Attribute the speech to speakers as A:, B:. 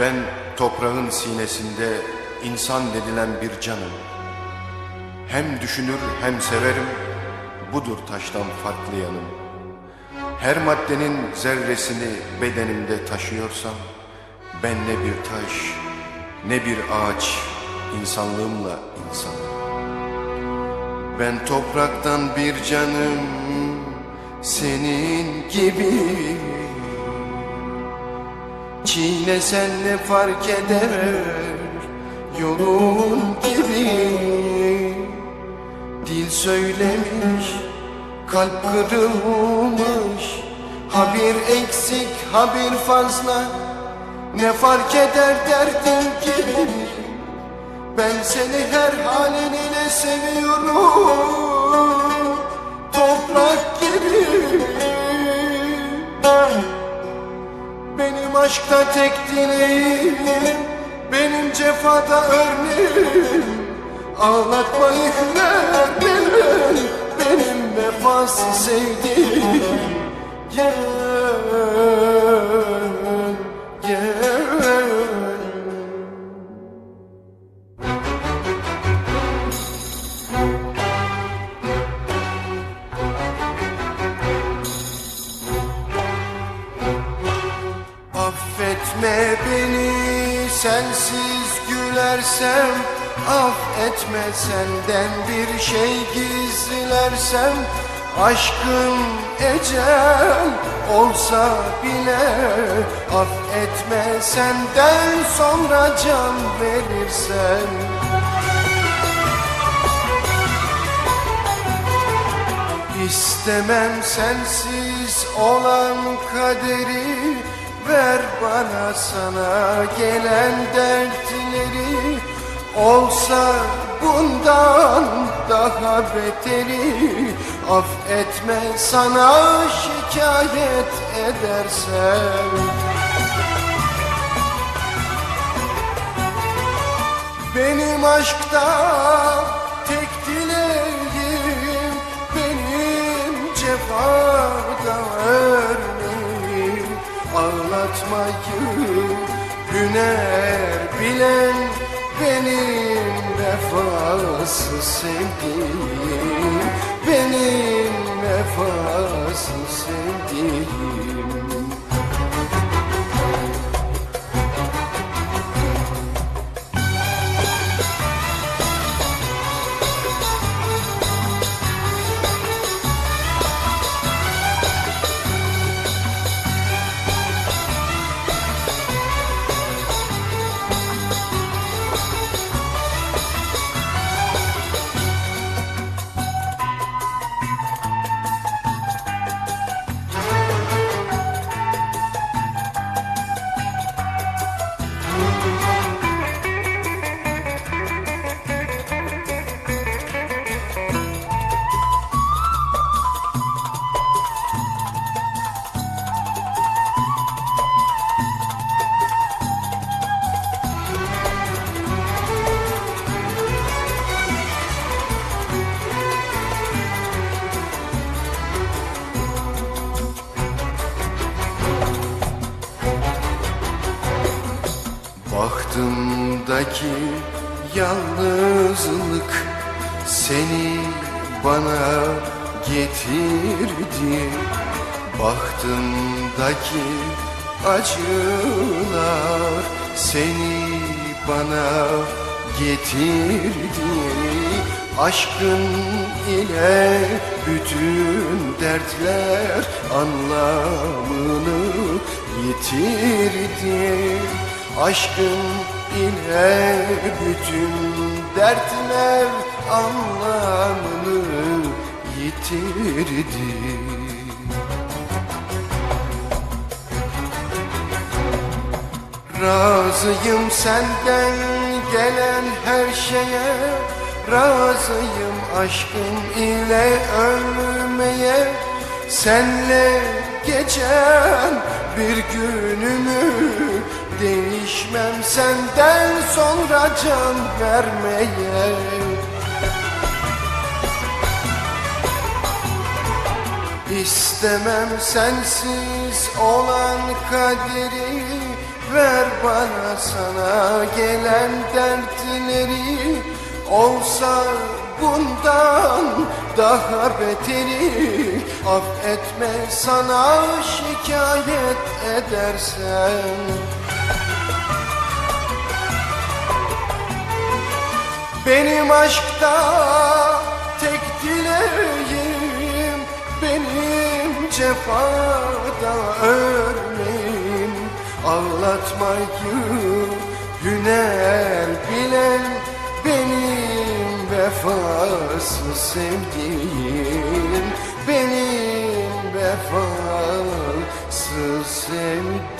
A: Ben toprağın sinesinde insan dedilen bir canım. Hem düşünür hem severim, budur taştan farklı yanım. Her maddenin zerresini bedenimde taşıyorsam, ben ne bir taş, ne bir ağaç, insanlığımla insanım. Ben topraktan bir canım, senin gibi. Çiğnesen ne fark eder, yolun gibi. Dil söylemiş, kalp kırılmış, ha bir eksik, ha bir fazla. Ne fark eder derdin gibi Ben seni her halinle seviyorum Toprak aşkta tek dileğim Benim cefada örneğim. Ağlatmayı hünerler Benim vefasız sevdiğim. Gel sensiz gülersem Affetme senden. Bir şey gizlersem Aşkın ecel olsa bile Affetme senden. Sonra can verirsen İstemem sensiz olan kaderi Ver bana sana gelen dertleri. Olsa bundan daha beteri. Affetme sana şikayet edersem. Benim aşkta Ağlatmayı hüner bilen Benim vefasız sevdiğim Benim vefasız sevdiğim Bahtımdaki yalnızlık seni bana getirdi. Bahtımdaki acılar seni bana getirdi. Aşkın ile bütün dertler anlamını yitirdi. Aşkın ile bütün dertler anlamını yitirdi. Razıyım senden gelen her şeye Razıyım aşkın ile ölmeye Senle geçen bir günümü Değişmem senden sonra can vermeye. İstemem sensiz olan kaderi Ver bana sana gelen dertleri. Olsa bundan daha beteri. Affetme sana şikayet edersen. Benim aşkta tek dileğim Benim cefada örneğim. Ağlatmayı hüner bilen Benim vefasız sevdiğim Benim vefasız sevdiğim